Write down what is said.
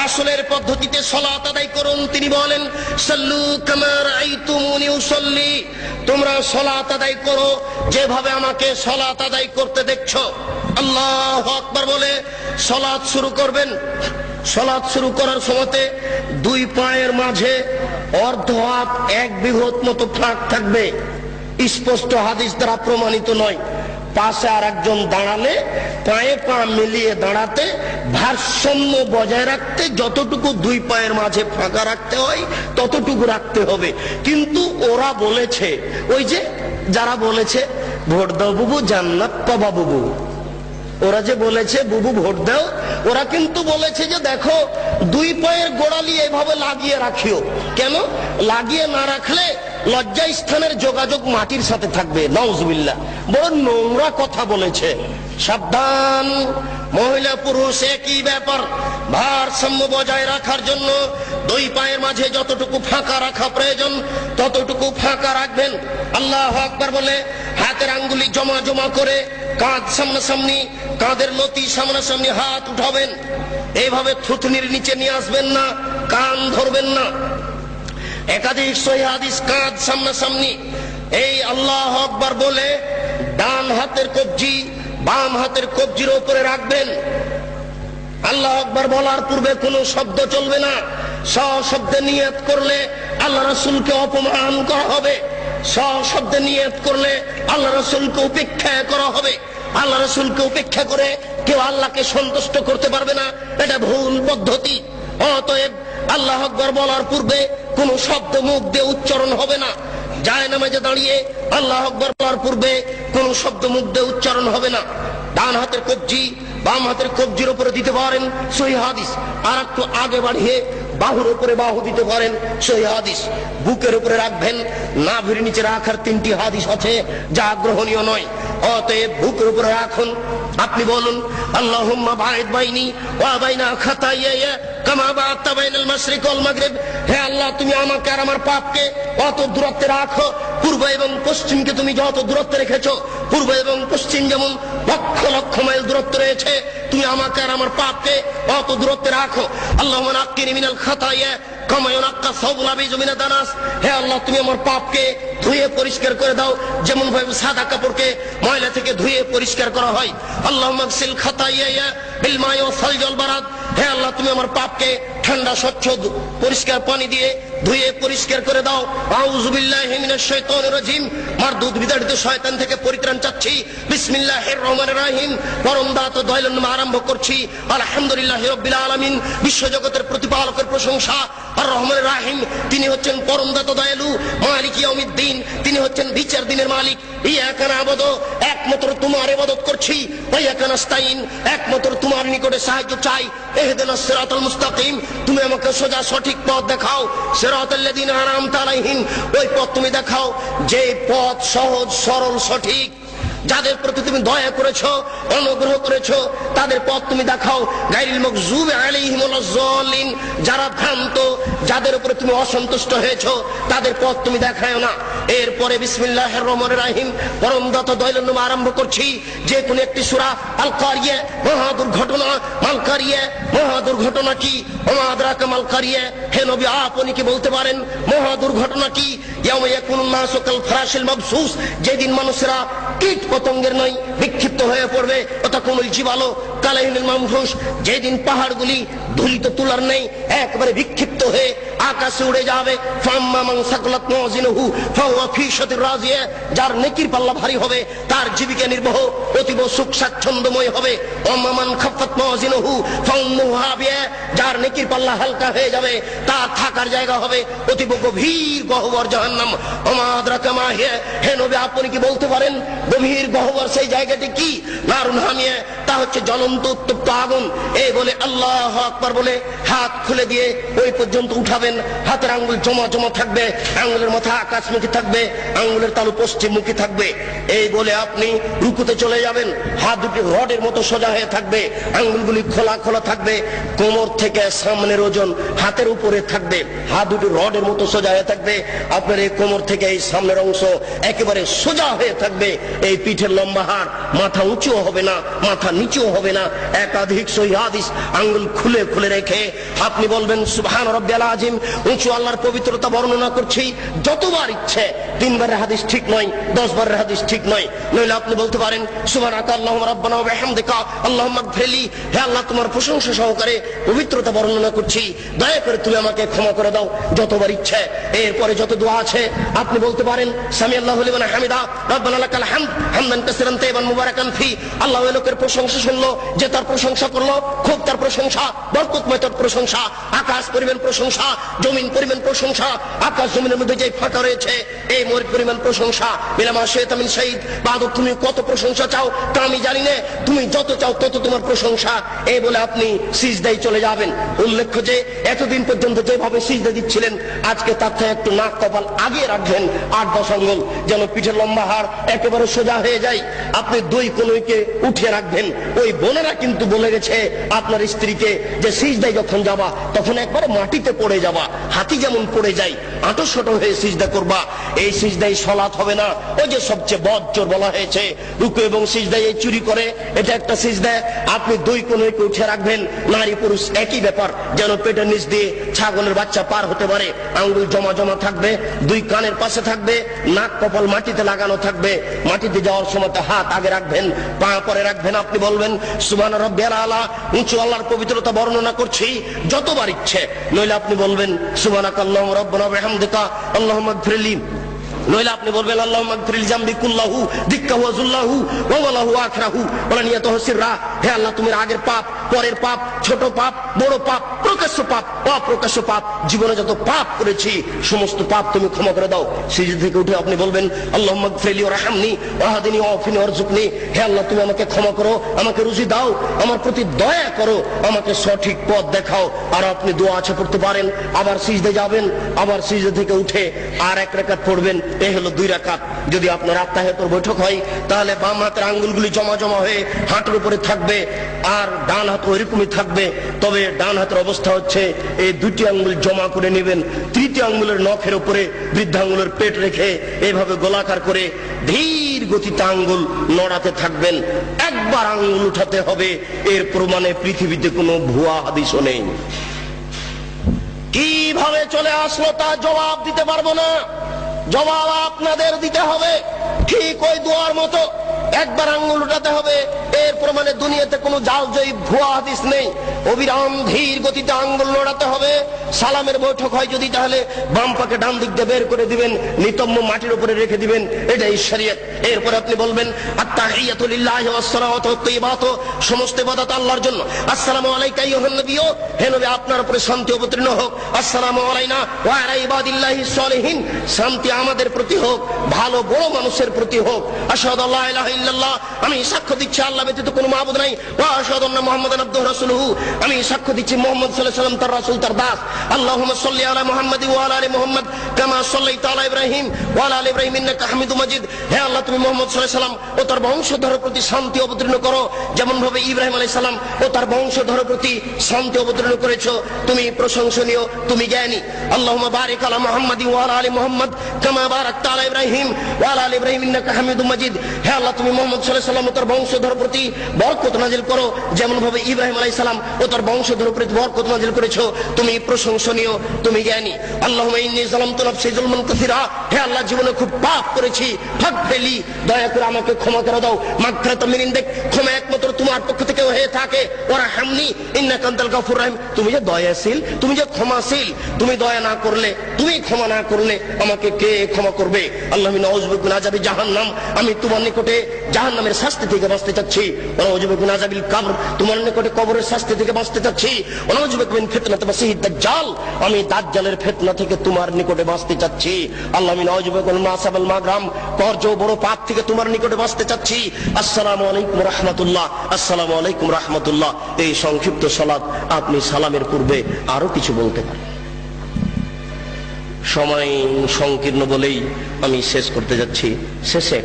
রাসুলের পদ্ধতিতে সলাত আদায় করুন। তিনি বলেন, সাল্লু কামার আইতুমুনি উসল্লি। তোমরা সলাত আদায় করো, যেভাবে আমাকে সলাত আদায় করতে দেখছ। আল্লাহ আকবার বলে, সলাত শুরু করবেন। সলাৎ শুরু করার সময়তে দুই পায়ের মাঝে অর্ধ হাত এক বৃহৎ মতো ফাঁক থাকবে। স্পষ্ট হাদিস দ্বারা প্রমাণিত নয়। পাশে আর একজন দাঁড়ালে পায়ে পা মিলিয়ে দাঁড়াতে ভারসাম্য বজায় রাখতে যতটুকু দুই পায়ের মাঝে ফাঁকা রাখতে হয়, ততটুকু রাখতে হবে। কিন্তু ওরা বলেছে, ওই যে যারা বলেছে, ভোট দাও বুবু, জান্নাত পাবা বুবু। ওরা যে বলেছে, বুবু ভোট দাও, ওরা কিন্তু বলেছে যে দেখো, দুই পায়ের গোড়ালি এভাবে লাগিয়ে রাখিও। কেন? লাগিয়ে না রাখলে লজ্জা স্থানের যোগাযোগ মাটির সাথে থাকবে নওজবিল্লা বড় নোংরা কথা বলেছে। সাবধান, মহিলা পুরুষ, একই ব্যাপার। ভারসাম্য বজায় রাখার জন্য দুই পায়ের মাঝে যতটুকু ফাঁকা রাখা প্রয়োজন, ততটুকু ফাঁকা রাখবেন। আল্লাহ আকবার বলে, হাতের আঙ্গুলি জমা জমা করে কাঁধ সামনাসামনি, কাঁধের লতি সামনাসামনি হাত উঠাবেন। এইভাবে থুতনির নিচে নিয়ে আসবেন না, কান ধরবেন না। একাধিক হাদিস কাঁধ সামনাসামনি। এই আল্লাহ আকবার বলে, ডান হাতের কবজি বাম হাতের কবজির উপরে রাখবেন। আল্লাহ আকবার বলার পূর্বে কোনো শব্দ চলবে না। সশব্দে নিয়ত করলে আল্লাহ রসুলকে অপমান করা হবে। সশব্দে নিয়ত করলে আল্লাহ রসুলকে উপেক্ষা করা হবে। আল্লাহ রসুলকে উপেক্ষা করে কেউ আল্লাহকে সন্তুষ্ট করতে পারবে না। এটা ভুল পদ্ধতি। অতএব আল্লাহ আকবর বলার পূর্বে কোন শব্দ মুখ দিয়ে উচ্চারণ হবে না। যায় নামাজে দাঁড়িয়ে আল্লাহ আকবর বলার পূর্বে কোন শব্দ মুখ দিয়ে উচ্চারণ হবে না। ডান হাতের কবজি, বাম হাতের কবজির উপরে দিতে পারেন, সহি হাদিস। আর একটু আগে বাড়িয়ে বাহুর উপরে বাহু দিতে পারেন, সহি হাদিস। বুকের উপরে রাখবেন না নাভির নিচে রাখার তিনটি হাদিস আছে, যা গ্রহণীয় নয়। অতএব বুকের উপরে রাখুন আপনি বলুন, আল্লাহুম্মা বাঈদ বাইনি ওয়া বাইনা খাতাইয়া কামা বাআতা বাইনাল মাশরিক ওয়াল মাগরিব। হে আল্লাহ, তুমি আমাকে আর আমার পাপকে অত দূরত্বে রাখো। পূর্ব এবং পশ্চিমকে তুমি যত দূরত্বে রেখেছো, পূর্ব এবং পশ্চিম যেমন লক্ষ লক্ষ মাইল দূরত্ব রয়েছে, তুমি আমাকে আর আমার পাপকে অত দূরত্বে রাখো। আল্লাহ নাক্কিনি মিনাল খাতাইয়া হে আল্লাহ, তুমি আমার পাপকে ধুয়ে পরিষ্কার করে দাও। যেমন ভাবে সাদা কাপড়কে ময়লা থেকে ধুয়ে পরিষ্কার করা হয়। আল্লাহ খাতা বিল মাই ও সালজল বারাদ আল্লাহ, তুমি আমার পাপকে ঠান্ডা, স্বচ্ছ পরিষ্কার পানি দিয়ে ধুয়ে পরিষ্কার করে দাও। পরিত্রাণ চাচ্ছি। রহিম। দাত আরম্ভ করছি। বিশ্বজগতের প্রতিপালকের প্রশংসা। আর রহমানির রাহিম। তিনি হচ্ছেন দাত দয়ালু মালিক তিনি হচ্ছেন বিচার দিনের মালিক। একমাত্র তোমার ইবাদত করছি। ওয়া ইয়াকা নাস্তাইন একমাত্র তোমার নিকটে সাহায্য চাই। ইহদিনাস সিরাতাল মুস্তাকিম, তুমি আমাকে সোজা সঠিক পথ দেখাও। সিরাতাল্লাযিনা আনআমতা আলাইহিম, ওই পথ তুমি দেখাও। যে পথ সহজ, সরল, সঠিক যাদের প্রতি তুমি দয়া করেছ, অনুগ্রহ করেছ, তাদের পথ তুমি দেখাও। গাইরিল মকজুব আলাইহিম ওয়ালাজ্জালিন, যারা ভ্রান্ত, যাদের উপরে তুমি অসন্তুষ্ট হয়েছো, তাদের পথ তুমি দেখায় না। এরপরে বিসমিল্লাহির রহমানির রহিম পরম দত দয়ালুম আরম্ভ করছি। যে কোন একটি সুরা আল কারিয়া মহা দুর্ঘটনা। মাল কারিয়া মহা দুর্ঘটনা কি? ওমা আদরাকা মাল কারিয়া হে নবী, আপনি কি বলতে পারেন? মহা দুর্ঘটনা কি? ইয়াউমা ইয়াকুনুন নাসু কাল ফরাশিল যেদিন মানুষেরা কীট পতঙ্গের নয় বিক্ষিপ্ত হয়ে পড়বে অথা অতক্ষণুল জীবালো কালাইনুল মামুষ যেদিন পাহাড়গুলি ধুলিত তুলার নেই, একবারে বিক্ষিপ্ত হয়ে আকাশে উড়ে যাবে। যার নেকির পাল্লা ভারী হবে, তার জীবিকা নির্বাহ, অতীব সুখ স্বাচ্ছন্দ্যময় হবে। যার নেকির পাল্লা হালকা হয়ে যাবে, তার থাকার জায়গা হবে, অতীব গভীর গহ্বর জাহান্নাম। হে আপনি কি বলতে পারেন, গভীর গহ্বর সেই জায়গাটি কি? নারুন হামিয়া, তা হচ্ছে জ্বলন্ত উত্তপ্ত আগুন। এই বলে আল্লাহ আকবার। বলে, হাত খুলে দিয়ে ওই পর্যন্ত পর্যন্ত উঠাবেন। হাতের আঙ্গুল জমা জমা থাকবে আঙ্গুলের মাথা আকাশমুখী থাকবে আঙ্গুলের তালু পশ্চিমমুখী থাকবে। এই বলে আপনি রুকুতে চলে যাবেন, হাত দুটি রডের মতো সোজা হয়ে থাকবে আঙ্গুলগুলি খোলা খোলা থাকবে, কোমর থেকে সামনের ওজন হাতের উপরে থাকবে, হাত দুটি রডের মতো সোজা হয়ে থাকবে, আপনার এই কোমর থেকে এই সামনের অংশ একেবারে সোজা হয়ে থাকবে। এই পিঠের লম্বা হাড় মাথা উঁচুও হবে না, মাথা নিচুও হবে না, একাধিক সহি হাদিস আঙ্গুল খুলে খুলে রেখে আপনি বলবেন, সুবহান রব্বিয়াল আজিম, উঁচু আল্লাহর পবিত্রতা বর্ণনা করছি। যতবার ইচ্ছে, তিনবারের হাদিস ঠিক নয় দশ হাদিস ঠিক নয়। নইলে আপনি বলতে পারেন তোমার প্রশংসা সহকারে পবিত্রতা বর্ণনা করছি। দয়া করে তুমি আমাকে ক্ষমা করে দাও, যতবার ইচ্ছে। এরপরে যত দোয়া আছে, আপনি বলতে পারেন আল্লাহু হামিদা ফি। আল্লাহ লোকের প্রশংসা শুনলো, যে তার প্রশংসা করল, খুব তার প্রশংসা। বরকতময় তার প্রশংসা, আকাশ পরিমাণ প্রশংসা, জমিন পরিমাণ প্রশংসা, আকাশ জমিনের মধ্যে যে ফাঁকা রয়েছে, এই মোর পরিমাণ প্রশংসা। বিলামা শেতামিন শহীদ বাদক, তুমি কত প্রশংসা চাও তা আমি জানি না, তুমি যত চাও তত তোমার প্রশংসা। এই বলে আপনি সিজদাই চলে যাবেন। উল্লেখ্য যে, এতদিন পর্যন্ত যেভাবে সিজদা দিচ্ছিলেন, আজকে তার থেকে একটু নাক কপাল আগে রাখবেন, আট দশ আঙ্গুল, যেন পিঠের লম্বা হাড় একেবারে সোজা হয়ে যায়। আপনি দুই কনুইকে উঠিয়ে রাখবেন। ওই বোনেরা কিন্তু বলে গেছে, আপনার স্ত্রীকে যে সিজদাই যখন যাবা, তখন একবারে মাটিতে পড়ে যাবা। হাতি যেমন পড়ে যায়, আটো শটো হয়ে সিজদা করবা। এই সিজদাই সলাৎ হবে না। ওই যে সবচেয়ে বজ্জর বলা হয়েছে, রুকু এবং সিজদাই এই চুরি করে, এটা একটা সিজদা। আপনি দুই কনুইকে উঠে রাখবেন, নারী পুরুষ একই ব্যাপার, যেন পেটের নিচ দিয়ে ছাগলের বাচ্চা পার হতে পারে। আঙ্গুল জমা জমা থাকবে, দুই কানের পাশে থাকবে, নাক কপাল মাটিতে লাগানো থাকবে। মাটিতে যাওয়ার সময় হাত আগে রাখবেন, পা পরে রাখবেন, আপনি বলবেন সুবান রব্বিয়াল আলা, উঁচু আল্লাহর পবিত্রতা বর্ণনা করছি যতবার ইচ্ছে। নইলে আপনি বলবেন সুবানাক আল্লাহ রব্বনা বিহামদিকা আল্লাহুম্মা গফিরলি নইলে আপনি বলবেন আল্লাহ মাগফিরিল জামবি কুল্লাহু দিক্কাহু হে আল্লাহ, তুমি আগের পাপ, পরের পাপ, ছোট পাপ, বড় পাপ, প্রকাশ্য পাপ, অপ্রকাশ্য পাপ, জীবনে যত পাপ করেছি, সমস্ত পাপ তুমি ক্ষমা করে দাও। সিজদা থেকে উঠে আপনি বলবেন আল্লাহ মাগফিরলি ওয়া রাহমনি, ওয়া হাদিনি ওয়া আফিনি ওয়ারজুকনি হে আল্লাহ, তুমি আমাকে ক্ষমা করো, আমাকে রুজি দাও, আমার প্রতি দয়া করো, আমাকে সঠিক পথ দেখাও। আর আপনি দোয়া আছে পড়তে পারেন, আবার সিজদে যাবেন, আবার সিজদে থেকে উঠে আর এক রাকাত পড়বেন এই হলো দুই রাকাত। যদি আপনার আত্মাহেতর বৈঠক হয়, তাহলে বাম হাতের আঙ্গুলগুলি জমা জমা হয়ে হাঁটুর উপরে থাকবে আর ডান হাত ওইরকমই থাকবে। তবে ডান হাতের অবস্থা হচ্ছে, এই দুটি আঙ্গুল জমা করে নেবেন। তৃতীয় আঙ্গুলের নখের উপরে বৃদ্ধাঙ্গুলের পেট রেখে এইভাবে গোলাকার করে ধীর গতিতে আঙ্গুল নড়াতে থাকবেন। একবার আঙ্গুল উঠাতে হবে, এর প্রমাণে পৃথিবীতে কোনো ভুয়া হাদিসও নেই। কীভাবে চলে আসলো তা জবাব দিতে পারব না। জবাব আপনাদের দিতে হবে। ঠিক ওই দোয়ার মতো। একবার আঙ্গুল উঠাতে হবে। এর প্রমাণে দুনিয়াতে কোনো জাল জয়ী ভুয়া হাদিস নেই। অবিরাম ধীর গতিতে আঙ্গুল নড়াতে হবে। সালামের বৈঠক হয় যদি, তাহলে বাম পাকে ডান দিক দিয়ে বের করে দিবেন, নিতম্ব মাটির উপরে রেখে দিবেন। এটাই শরীয়ত। এরপর আপনি বলবেন, আত্তাহিয়াতু লিল্লাহি ওয়াস সমস্ত ইবাদত আল্লাহর জন্য। আসসালামু আলাইকা আইয়ুহান নবিয়্যু। হে নবী, আপনার উপরে শান্তি অবতীর্ণ হোক। আসসালামু আলাইনা ওয়া আলা ইবাদিল্লাহিস সলিহিন। শান্তি আমাদের প্রতি হোক, ভালো, বড় মানুষের প্রতি হোক। আশহাদু আল্লা ইলাহা ইল্লাল্লাহ। আমি সাক্ষ্য দিচ্ছি, আল্লাহ ব্যতীত কোনো মাবুদ নাই। ওয়া আশহাদু আন্না মুহাম্মাদান আবদুহু রাসূলুহু। আমি সাক্ষ্য দিচ্ছি, মুহাম্মদ আলাইহি তার রাসূল, তার দাস। আল্লাহুম্মা সাল্লি আলা মুহাম্মাদ আলি কামা সাল্লাইতা আলা ইব্রাহিম ইব্রাহিম, ইন্নাকা হামিদুম মাজিদ। হে আল্লাহ, তুমি মুহাম্মদ ও তার প্রতি শান্তি অবতীর্ণ করো। যেমন ভাবে ইব্রাহিম আলাইহিস সালাম ও তার প্রতি শান্তি অবতীর্ণ করেছ, তুমি প্রশংসনীয়, তুমি জ্ঞানী। আল্লাহুম্মা বারিক আলা মুহাম্মাদ ওয়া আলা মুহাম্মদ, কামা বারাকতা আলা ইব্রাহিম ওয়া আলা আলি ইব্রাহিম, ইন্নাকা হামিদুম মাজিদ। হে আল্লাহ, তুমি মুহাম্মদ সাল্লাল্লাহু আলাইহি ও তার বংশধরের প্রতি বরকত নাজিল করো। যেমন ভাবে ইব্রাহিম সালাম ও তার বংশধরের প্রতি বরকত নাজিল করেছ। তুমি প্রশংসনীয়, তুমি জ্ঞানী। ইন্নী কাসীরা। হে আল্লাহ, জীবনে খুব পাপ করেছি। ফাগফিরলি দয়া করে আমাকে ক্ষমা করে দাও। মাগফিরাত মিন ইনদিক ক্ষমা একমাত্র তোমার পক্ষ থেকে হয়ে থাকে। ওরা হামনি ইন্নাকা আনতাল গাফুর রহিম। তুমি যে দয়াশীল, তুমি যে ক্ষমাশীল, তুমি দয়া না করলে, তুমি ক্ষমা না করলে আমাকে কে ক্ষমা করবে? আল্লাহ মিন আউযুবিকুম আযাবি জাহান্নাম। আমি তোমার নিকটে জাহান্নামের শাস্তি থেকে বাঁচতে চাচ্ছি। ওয়া আউযুবিকুম আযাবিল কবর। তোমার নিকটে কবরের শাস্তি থেকে বাঁচতে চাচ্ছি। আমি দাজ্জালের ফিতনা থেকে তোমার নিকটে বাঁচতে চাচ্ছি। আল্লাহ মিন আউযুবিকুম মাসাবাল কর্জ বড় পাপ থেকে তোমার নিকটে বাঁচতে চাচ্ছি। আসসালামু আলাইকুম রাহমাতুল্লাহ, আসসালামু আলাইকুম রাহমাতুল্লাহ। এই সংক্ষিপ্ত সালাত আপনি সালামের পূর্বে আরও কিছু বলতে পারেন। সময় সংকীর্ণ বলেই আমি শেষ করতে যাচ্ছি। শেষে